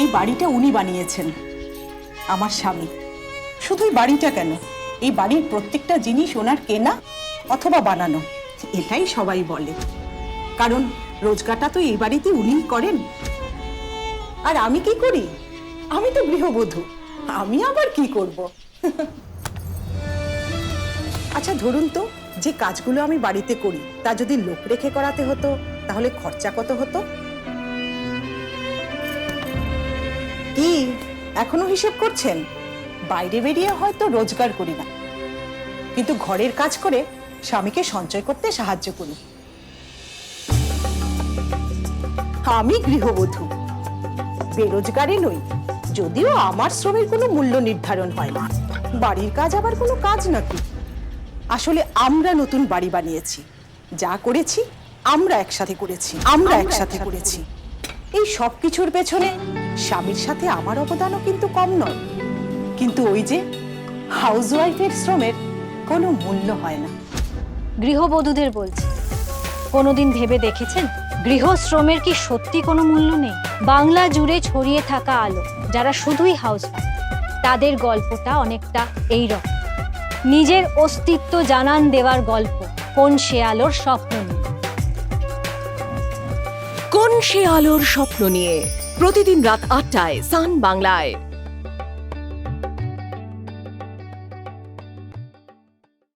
এই বাড়িটা উনি বানিয়েছেন। আমার স্বামী। শুধুই বাড়িটা কেন? এই বাড়ির প্রত্যেকটা জিনিস ওনার কেনা অথবা বানানো, এটাই সবাই বলে। কারণ রোজগারটা তো এই বাড়িতে উনিই করেন। আর আমি কি করি? আমি তো গৃহবধূ। আমি আবার কি করব? আচ্ছা ধরুন তো, যে কাজগুলো আমি বাড়িতে করি, তা যদি লোক রেখে করাতে হতো, তাহলে খরচা কত হতো? কি এখনও হিসেব করছেন? বাইরে বেরিয়ে হয়তো রোজগার করি না। কিন্তু ঘরের কাজ করে স্বামীকে সঞ্চয় করতে সাহায্য করি। আমি গৃহবধূ। বেরোজগারে নই যদিও আমার শ্রমের কোনো মূল্য নির্ধারণ হয় না। বাড়ির কাজ আবার কোনো কাজ নাকি? আসলে আমরা নতুন বাড়ি বানিয়েছি। যা করেছি আমরা একসাথে করেছি। আমরা একসাথে করেছি। এই সব কিছুর পেছনে স্বামীর সাথে আমার অবদানও কিন্তু কম নয়। কিন্তু ওই যে হাউসওয়াইফের শ্রমের কোনো মূল্য হয় না। গৃহবধূদের বলছি, কোনোদিন ভেবে দেখেছেন? গৃহশ্রমের কি সত্যি কোনো মূল্য নেই? বাংলা জুড়ে ছড়িয়ে থাকা আলো, যারা শুধুই হাউস তাদের গল্পটা অনেকটা এই রকম নিজের অস্তিত্ব জানান দেওয়ার গল্প, কোন সে আলোর স্বপ্ন কোন সে আলোর স্বপ্ন নিয়ে। প্রতিদিন রাত আটটায় সান বাংলায়।